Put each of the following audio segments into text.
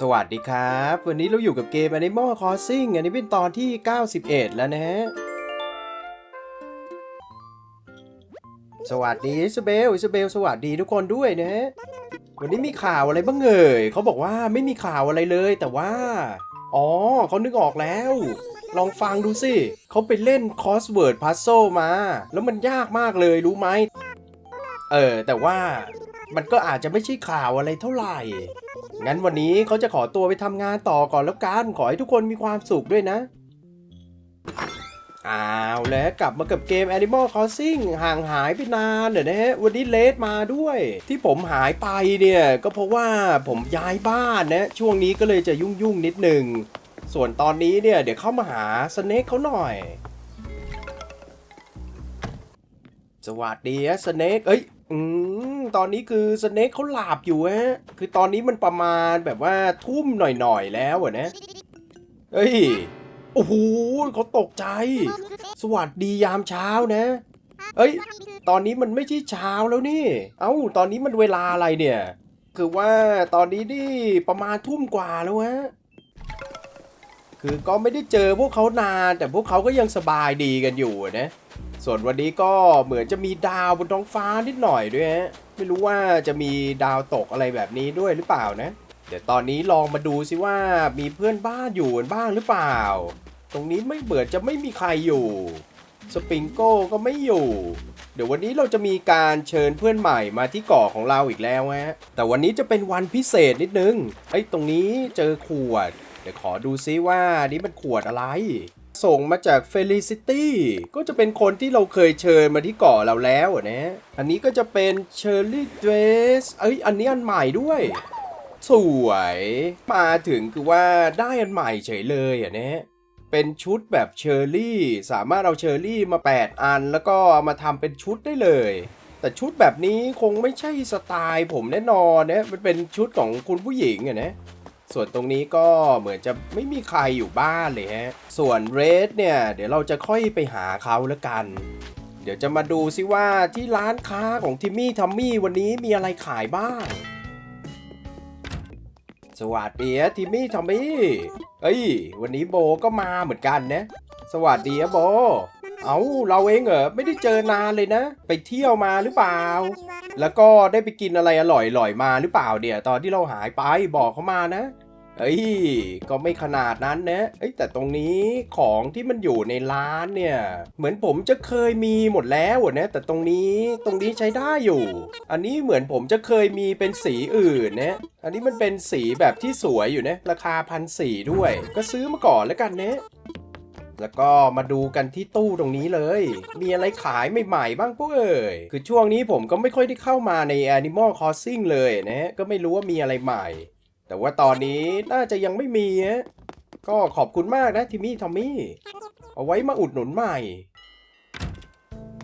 สวัสดีครับ วันนี้เราอยู่กับเกม Animal Crossing อันนี้เป็นตอนที่ 91 แล้วนะฮะ สวัสดีอิสเบลอิสเบลสวัสดีทุกคนด้วยนะฮะ วันนี้มีข่าวอะไรบ้างเอ่ยเขาบอกว่าไม่มีข่าวอะไรเลยแต่ว่า อ๋อเขานึกออกแล้ว ลองฟังดูสิเขาไปเล่น crossword puzzle มา แล้วมันยากมากเลยรู้ไหม เออ แต่ว่ามันก็อาจจะไม่ใช่ข่าวอะไรเท่าไหร่ งั้นวันนี้เขาจะขอตัวไปทำงานต่อก่อนแล้วกัน ขอให้ทุกคนมีความสุขด้วยนะ อ้าวแล้วกลับมากับเกม Animal Crossing ห่างหายไปนานเนยนะฮะ วันนี้เลสมาด้วย ที่ผมหายไปเนี่ย ก็เพราะว่าผมย้ายบ้านนะ ช่วงนี้ก็เลยจะยุ่งยุ่งๆนิดหนึ่ง ส่วนตอนนี้เนี่ย เดี๋ยวเข้ามาหาสเน็กเขาหน่อย สวัสดีสเน็กเอ้ย อืมตอนนี้คือสเน็กเขาหลับอยู่ฮะ คือตอนนี้มันประมาณแบบว่าทุ่มหน่อยๆแล้วอะนะ เฮ้ย โอ้โหเขาตกใจ สวัสดียามเช้านะ เอ้ย ตอนนี้มันไม่ใช่เช้าแล้วนี่ เอ้า ตอนนี้มันเวลาอะไรเนี่ย คือว่าตอนนี้นี่ประมาณทุ่มกว่าแล้วฮะ คือก็ไม่ได้เจอพวกเขานาน แต่พวกเขาก็ยังสบายดีกันอยู่อะนะ ส่วนวันนี้ก็เหมือนจะมีดาวบนท้องฟ้านิดหน่อยด้วยฮะไม่รู้ว่าจะมีดาวตกอะไรแบบนี้ด้วยหรือเปล่านะ เดี๋ยวตอนนี้ลองมาดูสิว่ามีเพื่อนบ้านอยู่บ้างหรือเปล่า ตรงนี้ไม่เบื่อจะไม่มีใครอยู่สปริงโก้ก็ไม่อยู่ เดี๋ยววันนี้เราจะมีการเชิญเพื่อนใหม่มาที่เกาะของเราอีกแล้วฮะ แต่วันนี้จะเป็นวันพิเศษนิดนึง ไอ้ยตรงนี้เจอขวด เดี๋ยวขอดูซิว่านี่มันขวดอะไร ส่งมาจาก Felicity ก็จะเป็นคนที่เราเคยเชิญมาที่เกาะเราแล้วนะ อันนี้ก็จะเป็น Cherry Dress เอ้ย อันนี้อันใหม่ด้วย สวย มาถึงคือว่าได้อันใหม่เฉยเลยอะนะเป็นชุดแบบเชอร์รี่ สามารถเอาเชอร์รี่มา 8 อัน แล้วก็มาทำเป็นชุดได้เลย แต่ชุดแบบนี้คงไม่ใช่สไตล์ผมแน่นอนนะมันเป็นชุดของคุณผู้หญิงอะนะ ส่วนตรงนี้ก็เหมือนจะไม่มีใครอยู่บ้านเลยฮะ ส่วนเรดเนี่ย เดี๋ยวเราจะค่อยไปหาเขาแล้วกัน เดี๋ยวจะมาดูซิว่าที่ร้านค้าของทิมมี่ทัมมี่วันนี้มีอะไรขายบ้าง สวัสดีอะทิมมี่ทอมมี่เอ้ย วันนี้โบก็มาเหมือนกันนะ สวัสดีอะโบ เอาเราเองเหรอไม่ได้เจอนานเลยนะ ไปเที่ยวมาหรือเปล่า แล้วก็ได้ไปกินอะไรอร่อยๆมาหรือเปล่าเนี่ย ตอนที่เราหายไปบอกเขามานะ เอ้ย ก็ไม่ขนาดนั้นนะเอ้ยแต่ตรงนี้ของที่มันอยู่ในร้านเนี่ย เหมือนผมจะเคยมีหมดแล้วนะ แต่ตรงนี้ตรงนี้ใช้ได้อยู่ อันนี้เหมือนผมจะเคยมีเป็นสีอื่นนะอันนี้มันเป็นสีแบบที่สวยอยู่นะราคาพันสี่ด้วย ก็ซื้อมาก่อนแล้วกันนะแล้วก็มาดูกันที่ตู้ตรงนี้เลย มีอะไรขายใหม่ๆบ้างพวกเอ่ย คือช่วงนี้ผมก็ไม่ค่อยได้เข้ามาใน Animal Crossing เลยนะฮะ ก็ไม่รู้ว่ามีอะไรใหม่ แต่ว่าตอนนี้น่าจะยังไม่มีฮะก็ขอบคุณมากนะทิมมี่ทอมมี่ เอาไว้มาอุดหนุนใหม่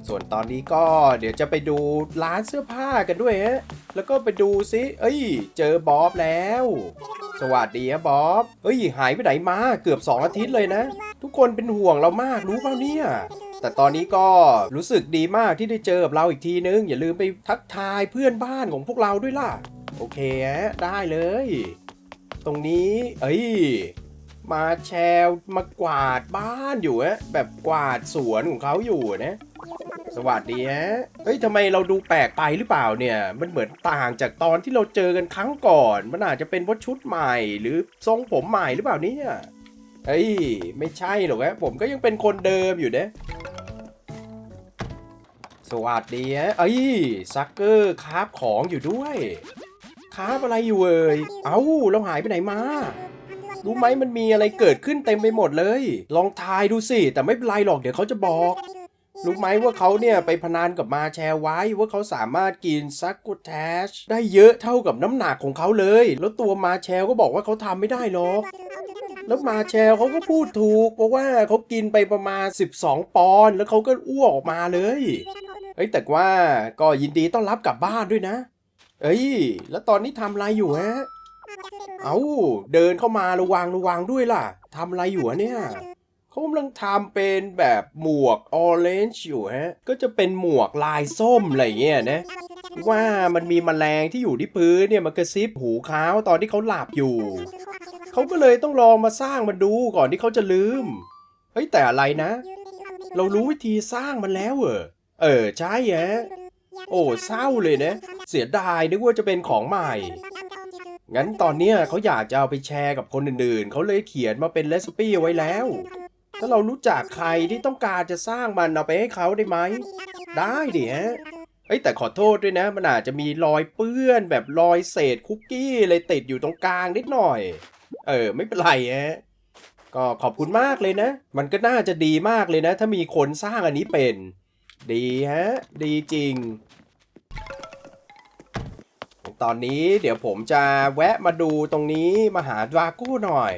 ส่วนตอนนี้ก็เดี๋ยวจะไปดูร้านเสื้อผ้ากันด้วยฮะ แล้วก็ไปดูซิ เอ้ย เจอบ๊อบแล้ว สวัสดีครับบ๊อบ เอ้ย หายไปไหนมาเกือบ 2 อาทิตย์เลยนะ ทุกคนเป็นห่วงเรามากรู้เปล่าเนี่ยแต่ตอนนี้ก็รู้สึกดีมากที่ได้เจอกับเราอีกทีนึง อย่าลืมไปทักทายเพื่อนบ้านของพวกเราด้วยล่ะ โอเคฮะได้เลย ตรงนี้ เอ้ย มาแชร์มากวาดบ้านอยู่ฮะแบบกวาดสวนของเขาอยู่นะสวัสดีฮะเฮ้ยทำไมเราดูแปลกไปหรือเปล่าเนี่ย มันเหมือนต่างจากตอนที่เราเจอกันครั้งก่อน มันอาจจะเป็นเพราะชุดใหม่หรือทรงผมใหม่หรือเปล่าเนี่ยเฮ้ย ไม่ใช่หรอกฮะผมก็ยังเป็นคนเดิมอยู่เนะสวัสดีฮะเอ้ยซักเกอร์คราฟของอยู่ด้วย คราอะไรอยู่เอ่ย เอ้า เราหายไปไหนมา รู้ไหมมันมีอะไรเกิดขึ้นเต็มไปหมดเลย ลองทายดูสิ แต่ไม่เป็นไรหรอกเดี๋ยวเขาจะบอก รู้ไหมว่าเขาเนี่ยไปพนันกับมาแชร์ไว้ว่าเขาสามารถกินซักกุแทชได้เยอะเท่ากับน้ำหนักของเขาเลย แล้วตัวมาแชร์ก็บอกว่าเขาทำไม่ได้หรอกแล้วมาแชร์เขาก็พูดถูก เพราะว่าเขากินไปประมาณ 12 ปอนด์แล้วเขาก็อ้วกออกมาเลย เอ้ยแต่ว่าก็ยินดีต้อนรับกลับบ้านด้วยนะ เอ้ย แล้วตอนนี้ทำอะไรอยู่ฮะ เอ้าเดินเข้ามาระวังระวังด้วยล่ะทำอะไรอยู่อะเนี่ยเขากำลังทำเป็นแบบหมวกออเรนจ์อยู่ฮะ ก็จะเป็นหมวกลายส้มอะไรเงี้ยนะ ว่ามันมีแมลงที่อยู่ที่พื้นเนี่ยมันกระซิบหูเขาตอนที่เขาหลับอยู่ เขาก็เลยต้องลองมาสร้างมันดูก่อนที่เขาจะลืม เฮ้ยแต่อะไรนะ เรารู้วิธีสร้างมันแล้วเหรอ เออใช่ฮะ โอ้เศร้าเลยนะ เสียดายนึกว่าจะเป็นของใหม่ งั้นตอนเนี้ยเขาอยากจะเอาไปแชร์กับคนอื่นๆ เขาเลยเขียนมาเป็นเรซิปี้ไว้แล้ว ถ้าเรารู้จักใครที่ต้องการจะสร้างมันเอาไปให้เขาได้ไหม ได้ดิฮะเอ้ยแต่ขอโทษด้วยนะ มันอาจจะมีรอยเปื้อนแบบรอยเศษคุกกี้อะไรติดอยู่ตรงกลางนิดหน่อย เออ ไม่เป็นไรฮะก็ขอบคุณมากเลยนะ มันก็น่าจะดีมากเลยนะ ถ้ามีคนสร้างอันนี้เป็น ดีฮะ ดีจริง ตอนนี้เดี๋ยวผมจะแวะมาดูตรงนี้มาหาดราโก้หน่อย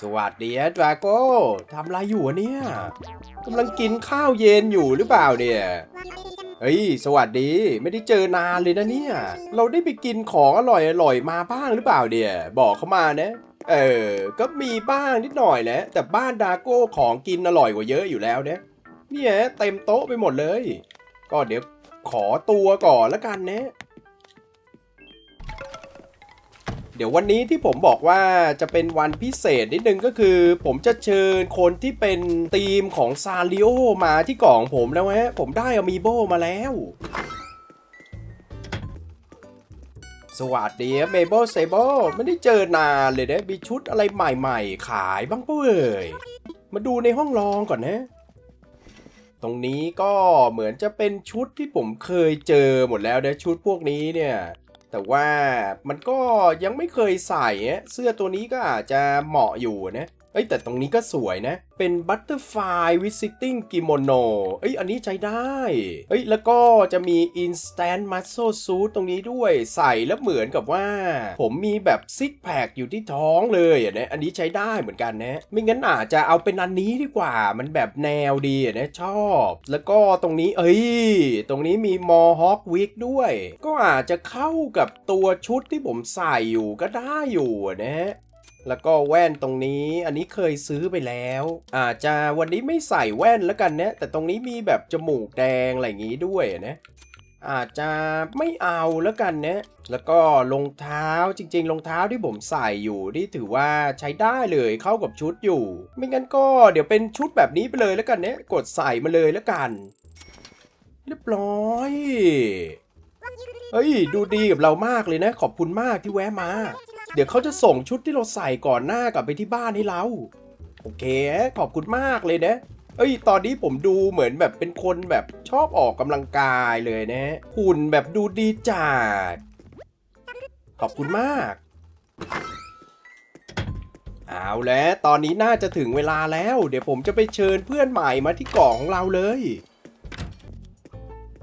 สวัสดีดราโก้ทำอะไรอยู่วะเนี่ยกำลังกินข้าวเย็นอยู่หรือเปล่าเนี่ยเฮ้ย สวัสดี ไม่ได้เจอนานเลยนะเนี่ย เราได้ไปกินของอร่อยอร่อยๆมาบ้างหรือเปล่าเนี่ยบอกเขามานะ เออ ก็มีบ้างนิดหน่อยแหละแต่บ้านดาโก้ของกินอร่อยกว่าเยอะอยู่แล้วเนี่ยเนี่ยเต็มโต๊ะไปหมดเลย ก็เดี๋ยวขอตัวก่อนล้วกันนะเดี๋ยววันนี้ที่ผมบอกว่าจะเป็นวันพิเศษนิดนึงก็คือ ผมจะเชิญคนที่เป็นทีมของซาริโอมาที่กล่องผมแล้วฮะผมได้อ m มีโบมาแล้ว สวัสดีเมเบิลเซเบิลไม่ได้เจอนานเลยนะมีชุดอะไรใหม่ๆ ขายบ้างเป้ยมาดูในห้องรองก่อนนะ ตรงนี้ก็เหมือนจะเป็นชุดที่ผมเคยเจอหมดแล้วนะชุดพวกนี้เนี่ย แต่ว่ามันก็ยังไม่เคยใส่เสื้อตัวนี้ก็อาจจะเหมาะอยู่นะ เอ้ยแต่ตรงนี้ก็สวยนะ เป็น Butterfly Visiting Kimono เอ้ยอันนี้ใช้ได้ เอ้ยแล้วก็จะมี Instant Muscle Suit ตรงนี้ด้วย ใส่แล้วเหมือนกับว่า ผมมีแบบซิกแพคอยู่ที่ท้องเลยอะนะอันนี้ใช้ได้เหมือนกันนะ ไม่งั้นอาจจะเอาเป็นอันนี้ดีกว่า มันแบบแนวดีอะนะชอบ แล้วก็ตรงนี้เอ้ย ตรงนี้มีมอฮอควิกด้วย ก็อาจจะเข้ากับตัวชุดที่ผมใส่อยู่ก็ได้อยู่อะนะ แล้วก็แว่นตรงนี้ อันนี้เคยซื้อไปแล้ว อาจจะวันนี้ไม่ใส่แว่นแล้วกันเนะแต่ตรงนี้มีแบบจมูกแดงอะไรอย่างงี้ด้วยนะอาจจะไม่เอาแล้วกันนะ แล้วก็รองเท้าจริงๆรองเท้าที่ผมใส่อยู่นี่ถือว่าใช้ได้เลยเข้ากับชุดอยู่ ไม่งั้นก็เดี๋ยวเป็นชุดแบบนี้ไปเลยแล้วกันเนะกดใส่มาเลยแล้วกัน เรียบร้อย เฮ้ย ดูดีกับเรามากเลยนะ ขอบคุณมากที่แวะมา เดี๋ยวเขาจะส่งชุดที่เราใส่ก่อนหน้ากลับไปที่บ้านให้เรา โอเค ขอบคุณมากเลยนะ เอ้ย ตอนนี้ผมดูเหมือนแบบเป็นคนแบบชอบออกกำลังกายเลยนะ หุ่นแบบดูดีจัด ขอบคุณมาก เอาแล้วตอนนี้น่าจะถึงเวลาแล้ว เดี๋ยวผมจะไปเชิญเพื่อนใหม่มาที่กล่องของเราเลย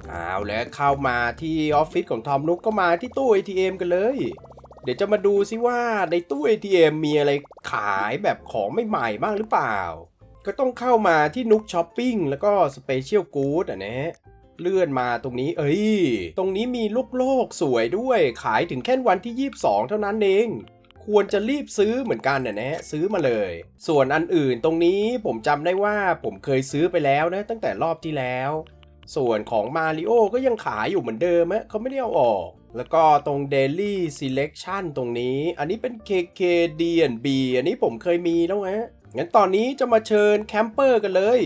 เอาแล้วเข้ามาที่ออฟฟิศของทอมนุกก็มาที่ตู้ ATM กันเลย เดี๋ยวจะมาดูซิว่าในตู้ ATM มีอะไรขายแบบของใหม่ๆบ้างหรือเปล่า ก็ต้องเข้ามาที่นุกช้อปปิ้งแล้วก็สเปเชียลกู๊ดอะนะเลื่อนมาตรงนี้ เอ้ย ตรงนี้มีลูกโลกสวยด้วย ขายถึงแค่วันที่ 22 เท่านั้นเอง ควรจะรีบซื้อเหมือนกันน่ะนะซื้อมาเลย ส่วนอันอื่นตรงนี้ผมจำได้ว่าผมเคยซื้อไปแล้วนะ ตั้งแต่รอบที่แล้ว ส่วนของมาริโอก็ยังขายอยู่เหมือนเดิมฮะเขาไม่ได้เอาออก แล้วก็ตรง Daily Selection ตรงนี้ อันนี้เป็น KK D&B อันนี้ผมเคยมีแล้วฮะงั้นตอนนี้จะมาเชิญแคมเปอร์กันเลย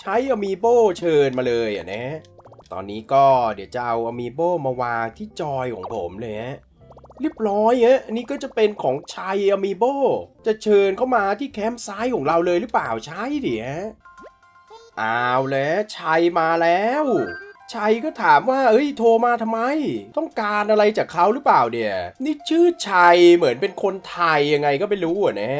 ใช้อมีโบเชิญมาเลยอะนะตอนนี้ก็เดี๋ยวจะเอาอมีโบมาวางที่จอยของผมเลยฮะเรียบร้อยฮะอันนี้ก็จะเป็นของชัยอมีโบจะเชิญเข้ามาที่แคมป์ซ้ายของเราเลยหรือเปล่าใช่ดิฮะเอาแล้วชัยมาแล้ว ชัยก็ถามว่า เอ้ย โทรมาทำไม ต้องการอะไรจากเขาหรือเปล่าเนี่ย นี่ชื่อชัยเหมือนเป็นคนไทยยังไงก็ไม่รู้อะนะ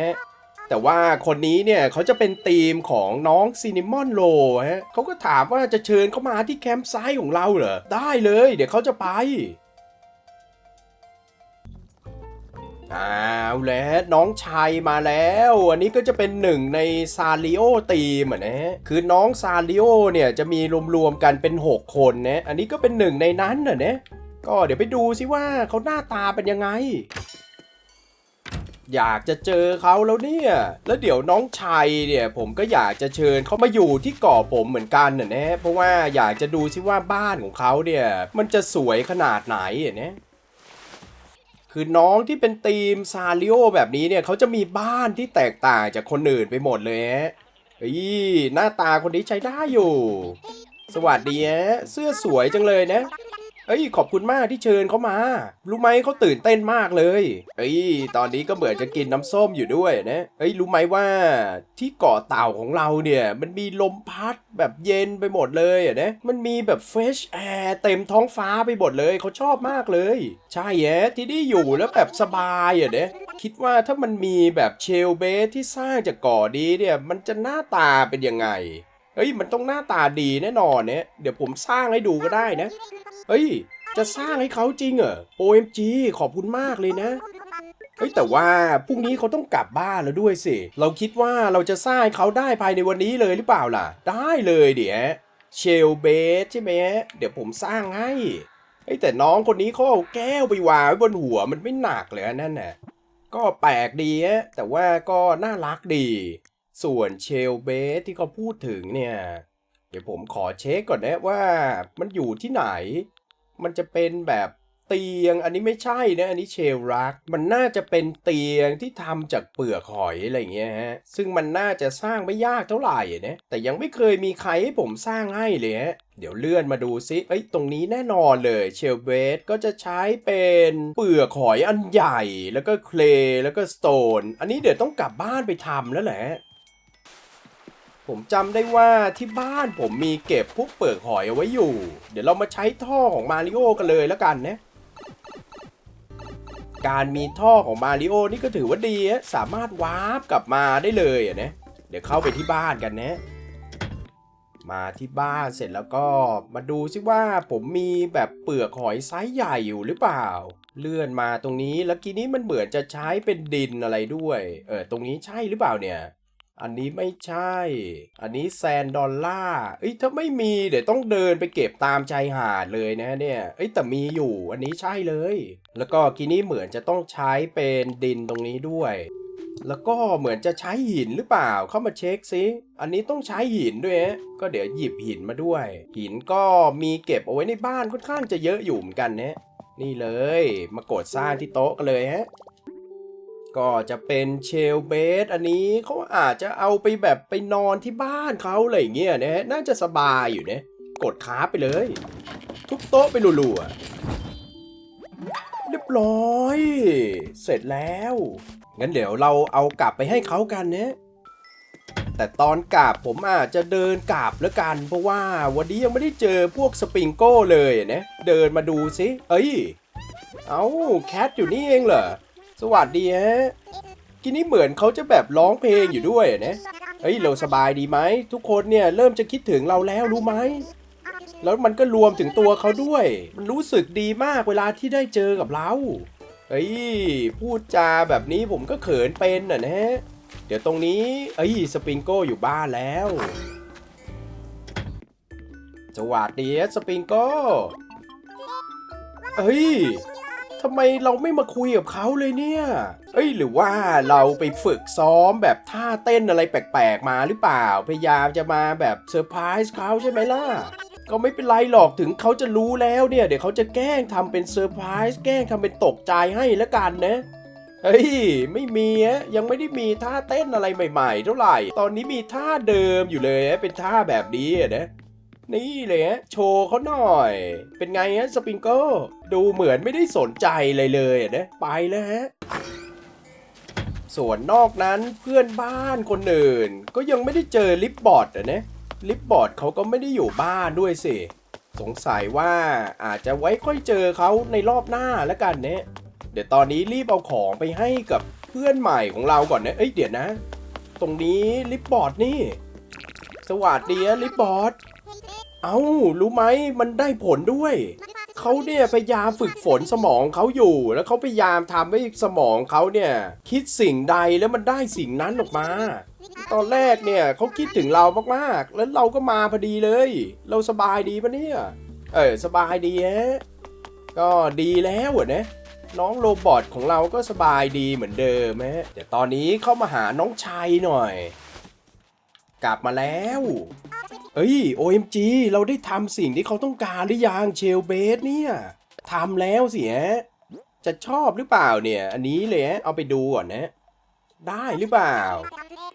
แต่ว่าคนนี้เนี่ยเขาจะเป็นทีมของน้องซินิมอนโลฮะเขาก็ถามว่าจะเชิญเขามาที่แคมป์ไซต์ของเราเหรอ ได้เลย เดี๋ยวเขาจะไป เอาแล้วน้องชายมาแล้ว อันนี้ก็จะเป็นหนึ่งในซาริโอทีมอะนะคือน้องซาริโอเนี่ยจะมีรวมๆกันเป็น 6 คนนะอันนี้ก็เป็นหนึ่งในนั้นน่ะนะก็เดี๋ยวไปดูสิว่าเขาหน้าตาเป็นยังไง อยากจะเจอเขาแล้วเนี่ย แล้วเดี๋ยวน้องชัยเนี่ย ผมก็อยากจะเชิญเขามาอยู่ที่เกาะผมเหมือนกันน่ะนะเพราะว่าอยากจะดูซิว่าบ้านของเขาเนี่ย มันจะสวยขนาดไหนอะนะ คือน้องที่เป็นทีมซาริโอแบบนี้เนี่ยเขาจะมีบ้านที่แตกต่างจากคนอื่นไปหมดเลยฮะอ้ยหน้าตาคนนี้ใช้ได้อยู่ สวัสดีฮะเสื้อสวยจังเลยนะ เอ้ยขอบคุณมากที่เชิญเขามา รู้ไหมเขาตื่นเต้นมากเลย เอ้ยตอนนี้ก็เหมือนจะกินน้ำส้มอยู่ด้วยนะ เอ้ยรู้ไหมว่าที่เกาะเต่าของเราเนี่ย มันมีลมพัดแบบเย็นไปหมดเลยอะนะ มันมีแบบเฟชแอร์เต็มท้องฟ้าไปหมดเลยเขาชอบมากเลย ใช่แยะที่นี่อยู่แล้วแบบสบายอะนะคิดว่าถ้ามันมีแบบเชลเบสที่สร้างจากเกาะนี้เนี่ย มันจะหน้าตาเป็นยังไง เฮ้ย มันต้องหน้าตาดีแน่นอนเนี่ย เดี๋ยวผมสร้างให้ดูก็ได้นะ เฮ้ย จะสร้างให้เขาจริงเหรอ OMG ขอบคุณมากเลยนะเฮ้ยแต่ว่าพรุ่งนี้เขาต้องกลับบ้านแล้วด้วยสิ เราคิดว่าเราจะสร้างเขาได้ภายในวันนี้เลยหรือเปล่าล่ะ ได้เลยเดี๋ยวเชลเบสใช่ไหมเดี๋ยวผมสร้างให้เฮ้แต่น้องคนนี้เขาเอาแก้วไปวางไว้บนหัวมันไม่หนักเลยนนั่นน่ะก็แปลกดีฮะแต่ว่าก็น่ารักดี ส่วนเชลเบสที่เขาพูดถึงเนี่ย เดี๋ยวผมขอเช็คก่อนนะว่ามันอยู่ที่ไหน มันจะเป็นแบบเตียงอันนี้ไม่ใช่นะ อันนี้เชลรัก มันน่าจะเป็นเตียงที่ทำจากเปลือกหอยอะไรเงี้ยฮะ ซึ่งมันน่าจะสร้างไม่ยากเท่าไหร่นะ แต่ยังไม่เคยมีใครให้ผมสร้างให้เลยฮะ เดี๋ยวเลื่อนมาดูซิ เอ้ย ตรงนี้แน่นอนเลย เชลเบสก็จะใช้เป็นเปลือกหอยอันใหญ่ แล้วก็เคลย์แล้วก็สโตน อันนี้เดี๋ยวต้องกลับบ้านไปทำแล้วแหละ ผมจำได้ว่าที่บ้านผมมีเก็บพวกเปลือกหอยเอาไว้อยู่ เดี๋ยวเรามาใช้ท่อของมาริโอกันเลยแล้วกันนะการมีท่อของมาริโอนี่ก็ถือว่าดีอะสามารถวาร์ปกลับมาได้เลยอะนะเดี๋ยวเข้าไปที่บ้านกันนะมาที่บ้านเสร็จแล้วก็มาดูซิว่าผมมีแบบเปลือกหอยไซส์ใหญ่อยู่หรือเปล่า เลื่อนมาตรงนี้แล้วกีนี้มันเหมือนจะใช้เป็นดินอะไรด้วย เออตรงนี้ใช่หรือเปล่าเนี่ย อันนี้ไม่ใช่ อันนี้แซนดอลล่าเอ้ยถ้าไม่มีเดี๋ยวต้องเดินไปเก็บตามชายหาดเลยนะเนี่ยเอ้ยแต่มีอยู่ อันนี้ใช่เลย แล้วก็กีนี้เหมือนจะต้องใช้เป็นดินตรงนี้ด้วย แล้วก็เหมือนจะใช้หินหรือเปล่า เข้ามาเช็คซิ อันนี้ต้องใช้หินด้วย ก็เดี๋ยวหยิบหินมาด้วย หินก็มีเก็บเอาไว้ในบ้านค่อนข้างจะเยอะอยู่เหมือนกันนะนี่เลย มากดสร้างที่โต๊ะกันเลยฮะ ก็จะเป็นเชลเบสอันนี้เขาอาจจะเอาไปแบบไปนอนที่บ้านเขาอะไรเงี้ยนะน่าจะสบายอยู่นะกดค้าไปเลย ทุบโต๊ะไปรัวๆเรียบร้อย เสร็จแล้ว งั้นเดี๋ยวเราเอากลับไปให้เขากันนะแต่ตอนกลับผมอาจจะเดินกลับแล้วกัน เพราะว่าวันนี้ยังไม่ได้เจอพวกสปริงโก้เลยนะเดินมาดูสิเอ้ย เอาแคทอยู่นี่เองเหรอ สวัสดีฮะกินนี่เหมือนเขาจะแบบร้องเพลงอยู่ด้วยนะเฮ้ยเราสบายดีไหมทุกคนเนี่ยเริ่มจะคิดถึงเราแล้วรู้ไหมแล้วมันก็รวมถึงตัวเขาด้วย มันรู้สึกดีมากเวลาที่ได้เจอกับเราเฮ้ยพูดจาแบบนี้ผมก็เขินเป็นอะนะเดี๋ยวตรงนี้เอ้ยสปริงโก้อยู่บ้านแล้วสวัสดีสปริงโก้เฮ้ย ทำไมเราไม่มาคุยกับเขาเลยเนี่ย เอ้ยหรือว่าเราไปฝึกซ้อมแบบท่าเต้นอะไรแปลกๆมาหรือเปล่า พยายามจะมาแบบเซอร์ไพรส์เขาใช่ไหมล่ะ ก็ไม่เป็นไรหรอกถึงเขาจะรู้แล้วเนี่ย เดี๋ยวเขาจะแกล้งทำเป็นเซอร์ไพรส์แกล้งทำเป็นตกใจให้แล้วกันนะ เฮ้ยไม่มีอะยังไม่ได้มีท่าเต้นอะไรใหม่ ๆ เท่าไหร่ ตอนนี้มีท่าเดิมอยู่เลยเป็นท่าแบบนี้นะ นี่เลยฮะโชว์เขาหน่อย เป็นไงฮะสปริงเกิลดูเหมือนไม่ได้สนใจเลยเลยอะนะไปแล้วฮะส่วนนอกนั้นเพื่อนบ้านคนอื่น ก็ยังไม่ได้เจอลิปบอร์ดอะนะลิปบอร์ดเขาก็ไม่ได้อยู่บ้านด้วยสิ สงสัยว่าอาจจะไว้ค่อยเจอเขาในรอบหน้าแล้วกันเนี่ยเดี๋ยวตอนนี้รีบเอาของไปให้กับเพื่อนใหม่ของเราก่อนนะเอ้ยเดี๋ยวนะ ตรงนี้ลิปบอร์ดนี่ สวัสดีลิปบอร์ด เอ้ารู้ไหมมันได้ผลด้วย เขาเนี่ยพยายามฝึกฝนสมองเขาอยู่ แล้วเขาพยายามทำให้สมองเขาเนี่ย คิดสิ่งใดแล้วมันได้สิ่งนั้นออกมา ตอนแรกเนี่ยเขาคิดถึงเรามากๆ แล้วเราก็มาพอดีเลย เราสบายดีปะเนี่ย เออสบายดีฮะก็ดีแล้วอะนะน้องโรบอทของเราก็สบายดีเหมือนเดิมฮะเดี๋ยวตอนนี้เข้ามาหาน้องชัยหน่อย กลับมาแล้ว เอ้ย OMG เราได้ทำสิ่งที่เขาต้องการหรือยังเชลเบสเนี่ยทำแล้วสิฮะจะชอบหรือเปล่าเนี่ย อันนี้เลยฮะเอาไปดูก่อนนะ ได้หรือเปล่า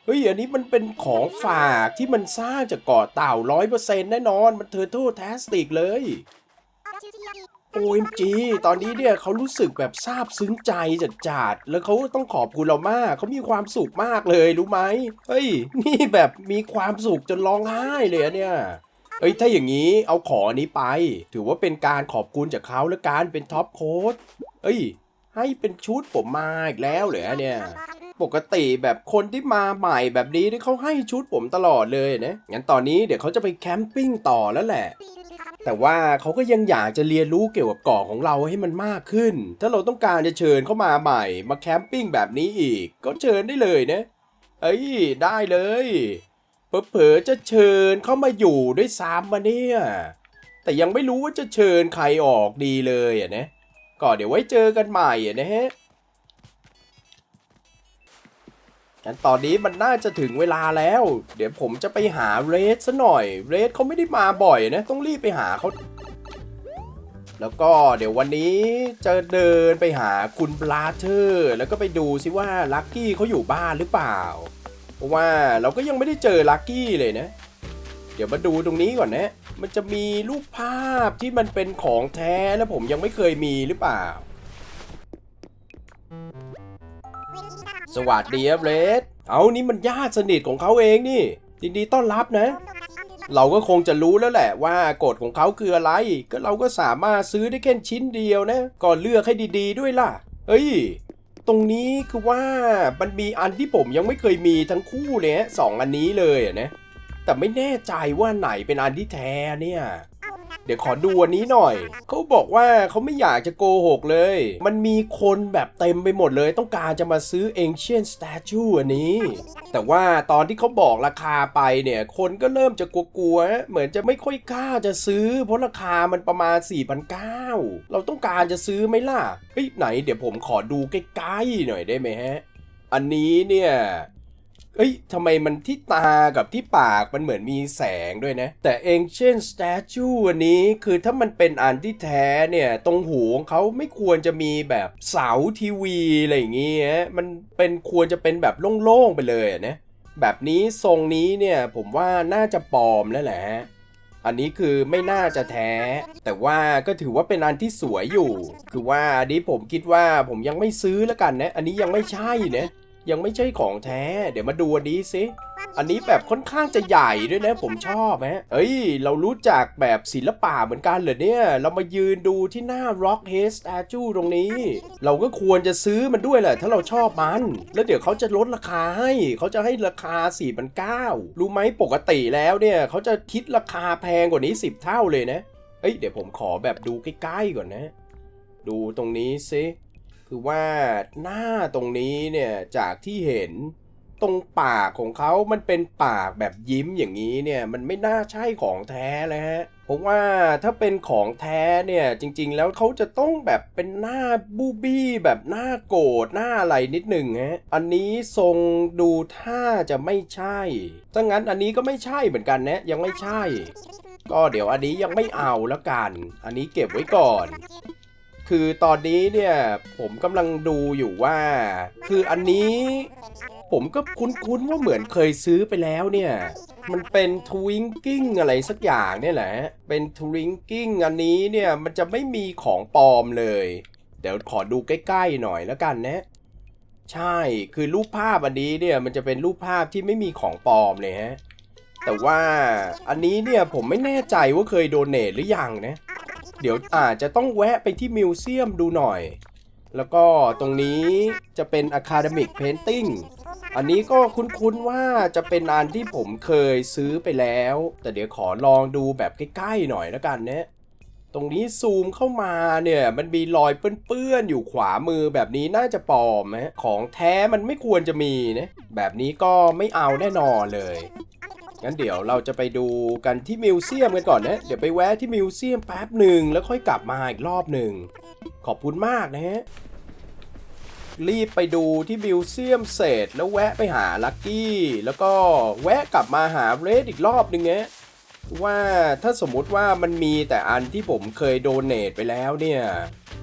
เฮ้ย อันนี้มันเป็นของฝากที่มันสร้างจากก่อเต่าร้อยเปอร์เซ็นต์แน่นอน มันเทอร์โทแทสติกเลย OMG ตอนนี้เนี่ยเขารู้สึกแบบซาบซึ้งใจจัดจัดๆแล้วเขาต้องขอบคุณเรามากเขามีความสุขมากเลยรู้ไหมเฮ้ย นี่แบบมีความสุขจนร้องไห้เลยอะเนี่ยเอ้ยถ้าอย่างนี้เอาขออันนี้ไป ถือว่าเป็นการขอบคุณจากเขาและการเป็นท็อปโค้ดเอ้ย ให้เป็นชุดผมมาอีกแล้วเหรอเนี่ย ปกติแบบคนที่มาใหม่แบบนี้ที่เขาให้ชุดผมตลอดเลยนะงั้นตอนนี้เดี๋ยวเขาจะไปแคมปิ้งต่อแล้วแหละ แต่ว่าเขาก็ยังอยากจะเรียนรู้เกี่ยวกับเกาะของเราให้มันมากขึ้น ถ้าเราต้องการจะเชิญเข้ามาใหม่ มาแคมปิ้งแบบนี้อีก ก็เชิญได้เลยนะ เอ้ย ได้เลยเผลอๆจะเชิญเข้ามาอยู่ด้วยซ้ำมาเนี่ย แต่ยังไม่รู้ว่าจะเชิญใครออกดีเลยอะนะ ก็เดี๋ยวไว้เจอกันใหม่อะนะฮะ งั้นตอนนี้มันน่าจะถึงเวลาแล้ว เดี๋ยวผมจะไปหาเรดซะหน่อย เรดเขาไม่ได้มาบ่อยนะ ต้องรีบไปหาเขา แล้วก็เดี๋ยววันนี้จะเดินไปหาคุณบลาเธอร์ แล้วก็ไปดูซิว่าลักกี้เขาอยู่บ้านหรือเปล่า เพราะว่าเราก็ยังไม่ได้เจอลักกี้เลยนะ เดี๋ยวมาดูตรงนี้ก่อนนะ มันจะมีรูปภาพที่มันเป็นของแท้แล้วผมยังไม่เคยมีหรือเปล่า สวัสดีครับเรดเอานี่มันญาติสนิทของเขาเองนี่ยินดีต้อนรับนะ เราก็คงจะรู้แล้วแหละว่ากฎของเขาคืออะไร ก็เราก็สามารถซื้อได้แค่ชิ้นเดียวนะก็เลือกให้ดีๆด้วยล่ะ เอ้ย ตรงนี้คือว่ามันมีอันที่ผมยังไม่เคยมีทั้งคู่เลยสองอันนี้เลยอะนะ แต่ไม่แน่ใจว่าไหนเป็นอันที่แท้เนี่ย เดี๋ยวขอดูอันนี้หน่อย เขาบอกว่าเขาไม่อยากจะโกหกเลย มันมีคนแบบเต็มไปหมดเลย ต้องการจะมาซื้อ Ancient Statue อันนี้ แต่ว่าตอนที่เขาบอกราคาไปเนี่ย คนก็เริ่มจะกลัวๆ เหมือนจะไม่ค่อยกล้าจะซื้อ เพราะราคามันประมาณ 4,900 เราต้องการจะซื้อไหมล่ะเฮ้ยไหนเดี๋ยวผมขอดูใกล้ๆหน่อยได้ไหมฮะ อันนี้เนี่ย เอ้ยทำไมมันที่ตากับที่ปากมันเหมือนมีแสงด้วยนะ แต่ Ancient Statue อันนี้คือถ้ามันเป็นอันที่แท้เนี่ย ตรงหูของเขาไม่ควรจะมีแบบเสาทีวีอะไรอย่างเงี้ยมันเป็นควรจะเป็นแบบโล่งๆไปเลยนะแบบนี้ทรงนี้เนี่ยผมว่าน่าจะปลอมแล้วแหละ อันนี้คือไม่น่าจะแท้ แต่ว่าก็ถือว่าเป็นอันที่สวยอยู่ คือว่าอันนี้ผมคิดว่าผมยังไม่ซื้อแล้วกันนะ อันนี้ยังไม่ใช่นะ ยังไม่ใช่ของแท้ เดี๋ยวมาดูอันนี้สิอันนี้แบบค่อนข้างจะใหญ่ด้วยนะ ผมชอบฮะเอ้ย เรารู้จักแบบศิลปะเหมือนกันเหรอเนี่ย เรามายืนดูที่หน้า Rock Head Statue ตรงนี้ เราก็ควรจะซื้อมันด้วยแหละ ถ้าเราชอบมัน แล้วเดี๋ยวเขาจะลดราคาให้ เขาจะให้ราคา4,900รู้ไหมปกติแล้วเนี่ย เขาจะคิดราคาแพงกว่านี้ 10 เท่าเลยนะ เอ้ย เดี๋ยวผมขอแบบดูใกล้ๆก่อนนะ ดูตรงนี้สิ คือว่าหน้าตรงนี้เนี่ยจากที่เห็นตรงปากของเขามันเป็นปากแบบยิ้มอย่างนี้เนี่ยมันไม่น่าใช่ของแท้เลยฮะผมว่าถ้าเป็นของแท้เนี่ยจริงๆ แล้วเขาจะต้องแบบเป็นหน้าบูบี้แบบหน้าโกรธหน้าอะไรนิดหนึ่งฮะอันนี้ทรงดูท่าจะไม่ใช่ถ้างั้นอันนี้ก็ไม่ใช่เหมือนกันนะยังไม่ใช่ ก็เดี๋ยวอันนี้ยังไม่เอาแล้วกัน อันนี้เก็บไว้ก่อน คือตอนนี้เนี่ยผมกำลังดูอยู่ว่า คืออันนี้ ผมก็คุ้นๆว่าเหมือนเคยซื้อไปแล้วเนี่ย มันเป็นทวิงกิ้งอะไรสักอย่างเนี่ยแหละ เป็นทวิงกิ้งอันนี้เนี่ยมันจะไม่มีของปลอมเลย เดี๋ยวขอดูใกล้ๆหน่อยแล้วกันนะ ใช่ คือรูปภาพอันนี้เนี่ยมันจะเป็นรูปภาพที่ไม่มีของปลอมเลยฮะ แต่ว่าอันนี้เนี่ยผมไม่แน่ใจว่าเคยโดเนทหรือยังนะ เดี๋ยวอาจจะต้องแวะไปที่มิวเซียมดูหน่อย แล้วก็ตรงนี้จะเป็น Academic Painting อันนี้ก็คุ้นๆว่าจะเป็นอันที่ผมเคยซื้อไปแล้ว แต่เดี๋ยวขอลองดูแบบใกล้ๆหน่อยแล้วกันเนะตรงนี้ซูมเข้ามาเนี่ยมันมีรอยเปื้อนๆอยู่ขวามือแบบนี้น่าจะปลอมนะของแท้มันไม่ควรจะมีนะแบบนี้ก็ไม่เอาแน่นอนเลย งั้นเดี๋ยวเราจะไปดูกันที่มิวเซียมกันก่อนนะ เดี๋ยวไปแวะที่มิวเซียมแป๊บหนึ่งแล้วค่อยกลับมาอีกรอบหนึ่ง ขอบคุณมากนะฮะ รีบไปดูที่มิวเซียมเสร็จแล้วแวะไปหาลักกี้ แล้วก็แวะกลับมาหาเรดอีกรอบหนึ่งนะว่าถ้าสมมุติว่ามันมีแต่อันที่ผมเคยโดเนทไปแล้วเนี่ย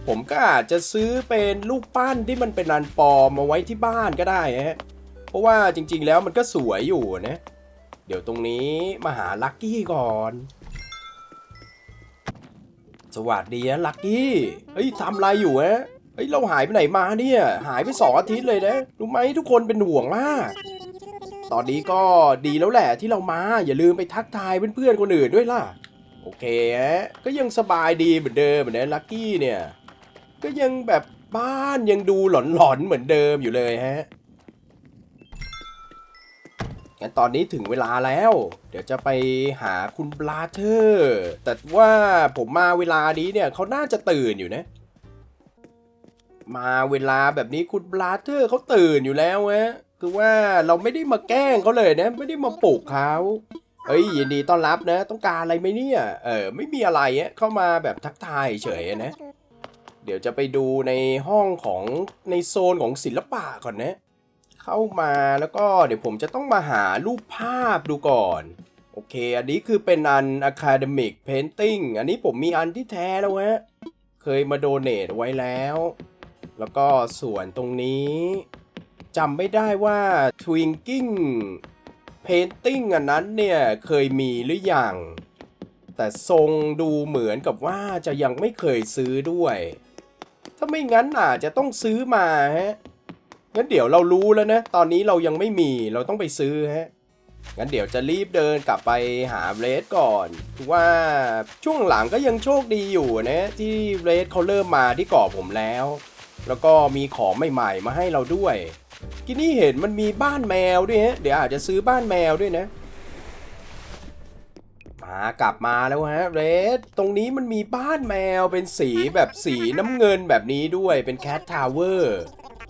ผมก็อาจจะซื้อเป็นลูกปั้นที่มันเป็นอันปอมมาไว้ที่บ้านก็ได้ฮะเพราะว่าจริงๆแล้วมันก็สวยอยู่นะ เดี๋ยวตรงนี้มาหาลักกี้ก่อน สวัสดีนะลักกี้เฮ้ยทำอะไรอยู่ฮะเฮ้ยเราหายไปไหนมาเนี่ย หายไปสองอาทิตย์เลยนะรู้ไหมทุกคนเป็นห่วงมาก ตอนนี้ก็ดีแล้วแหละที่เรามาอย่าลืมไปทักทายเพื่อนๆคนอื่นด้วยล่ะ โอเคฮะก็ยังสบายดีเหมือนเดิมเหมือนนะลักกี้เนี่ย ก็ยังแบบบ้านยังดูหลอนๆเหมือนเดิมอยู่เลยฮะ งั้นตอนนี้ถึงเวลาแล้ว เดี๋ยวจะไปหาคุณบลาเธอร์ แต่ว่าผมมาเวลานี้เนี่ยเขาน่าจะตื่นอยู่นะ มาเวลาแบบนี้คุณบลาเธอร์เขาตื่นอยู่แล้วฮะคือว่าเราไม่ได้มาแกล้งเขาเลยนะ ไม่ได้มาปลุกเขาเฮ้ยยินดีต้อนรับนะ ต้องการอะไรไหมเนี่ย เออไม่มีอะไรอะเข้ามาแบบทักทายเฉยนะ เดี๋ยวจะไปดูในห้องของในโซนของศิลปะก่อนนะ เข้ามาแล้วก็เดี๋ยวผมจะต้องมาหารูปภาพดูก่อน โอเค อันนี้คือเป็นอัน academic painting อันนี้ผมมีอันที่แท้แล้วฮะ เคยมาโดเนทไว้แล้ว แล้วก็ส่วนตรงนี้จำไม่ได้ว่า twinking painting อันนั้นเนี่ย เคยมีหรือยัง แต่ทรงดูเหมือนกับว่าจะยังไม่เคยซื้อด้วย ถ้าไม่งั้นอาจจะต้องซื้อมาฮะ งั้นเดี๋ยวเรารู้แล้วนะ ตอนนี้เรายังไม่มีเราต้องไปซื้อฮะ งั้นเดี๋ยวจะรีบเดินกลับไปหาเรดก่อนว่าช่วงหลังก็ยังโชคดีอยู่นะ ที่เรดเขาเริ่มมาที่เกาะผมแล้ว แล้วก็มีของใหม่ๆ มาให้เราด้วย กินนี่เห็นมันมีบ้านแมวด้วยฮะ เดี๋ยวอาจจะซื้อบ้านแมวด้วยนะ มากลับมาแล้วฮะเรดตรงนี้มันมีบ้านแมวเป็นสีแบบสีน้ำเงินแบบนี้ด้วยเป็นแคททาวเวอร์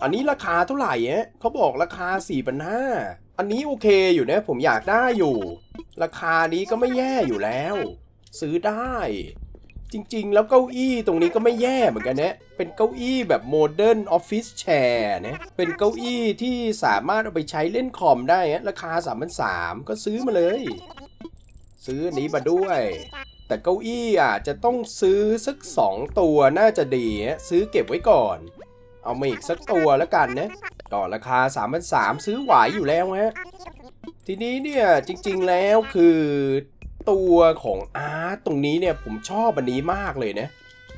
อันนี้ราคาเท่าไหร่ฮะเขาบอกราคา4 5 0 0อันนี้โอเคอยู่นะผมอยากได้อยู่ ราคานี้ก็ไม่แย่อยู่แล้ว ซื้อได้ จริงๆ แล้วเก้าอี้ตรงนี้ก็ไม่แย่เหมือนกันนะเป็นเก้าอี้แบบโมเดิร์นออฟฟิศแชร์นะเป็นเก้าอี้ที่สามารถเอาไปใช้เล่นคอมได้ฮะราคา3 3 0 0ก็ซื้อมาเลย ซื้ออันนี้มาด้วย แต่เก้าอี้อะจะต้องซื้อสัก 2 ตัวน่าจะดีซื้อเก็บไว้ก่อน เอามาอีกสักตัวแล้วกันนะก็ราคา3 3 0 0ซื้อไหวอยู่แล้วฮะทีนี้เนี่ยจริงๆแล้วคือตัวของอาร์ตตรงนี้เนี่ยผมชอบอันนี้มากเลยนะ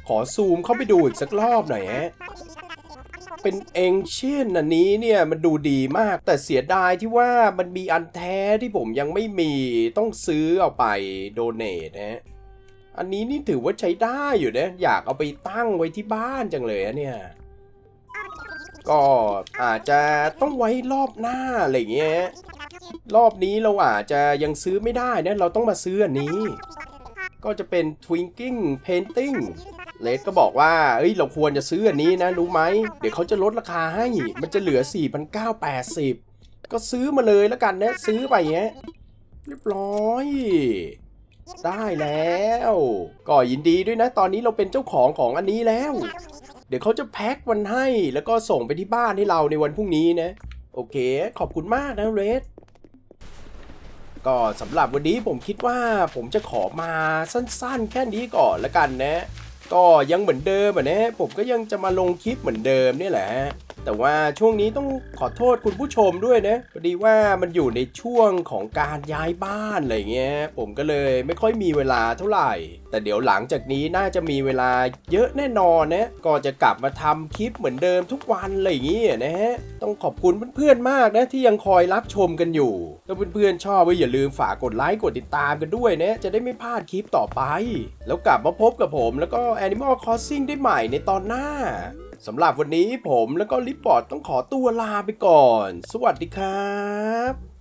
ขอซูมเข้าไปดูอีกสักรอบหน่อยฮะเป็นเองเช่นอันนี้เนี่ยมันดูดีมากแต่เสียดายที่ว่ามันมีอันแท้ที่ผมยังไม่มีต้องซื้อเอาไปโดเนทนะ อันนี้นี่ถือว่าใช้ได้อยู่นะ อยากเอาไปตั้งไว้ที่บ้านจังเลยอะเนี่ย ก็อาจจะต้องไว้รอบหน้าอะไรอย่างเงี้ย รอบนี้เราอาจจะยังซื้อไม่ได้นะ เราต้องมาซื้ออันนี้ ก็จะเป็น Twinking Painting เลดก็บอกว่า เอ้ย เราควรจะซื้ออันนี้นะ รู้ไหม เดี๋ยวเขาจะลดราคาให้ มันจะเหลือ 4,980 ก็ซื้อมาเลยแล้วกันนะ ซื้อไปเงี้ย เรียบร้อยได้แล้ว ก็ยินดีด้วยนะ ตอนนี้เราเป็นเจ้าของของอันนี้แล้ว ดี๋ยวเขาจะแพ็คมันให้แล้วก็ส่งไปที่บ้านให้เราในวันพรุ่งนี้นะ โอเค ขอบคุณมากนะเรดก็สำหรับวันนี้ผมคิดว่าผมจะขอมาสั้นๆ แค่นี้ก่อนละกันนะ ก็ยังเหมือนเดิมอะนะ ผมก็ยังจะมาลงคลิปเหมือนเดิมนี่แหละ แต่ว่าช่วงนี้ต้องขอโทษคุณผู้ชมด้วยนะพอดีว่ามันอยู่ในช่วงของการย้ายบ้านอะไรเงี้ยผมก็เลยไม่ค่อยมีเวลาเท่าไหร่ แต่เดี๋ยวหลังจากนี้น่าจะมีเวลาเยอะแน่นอนนะก็จะกลับมาทำคลิปเหมือนเดิมทุกวันอะไรอย่างเงี้ยนะฮะต้องขอบคุณเพื่อนๆมากนะที่ยังคอยรับชมกันอยู่ถ้าเพื่อนๆชอบก็อย่าลืมฝากกดไลค์กดติดตามกันด้วยนะจะได้ไม่พลาดคลิปต่อไป แล้วกลับมาพบกับผมแล้วก็ Animal Crossing ได้ใหม่ในตอนหน้าสำหรับวันนี้ผมแล้วก็ลิปปอร์ตต้องขอตัวลาไปก่อน สวัสดีครับ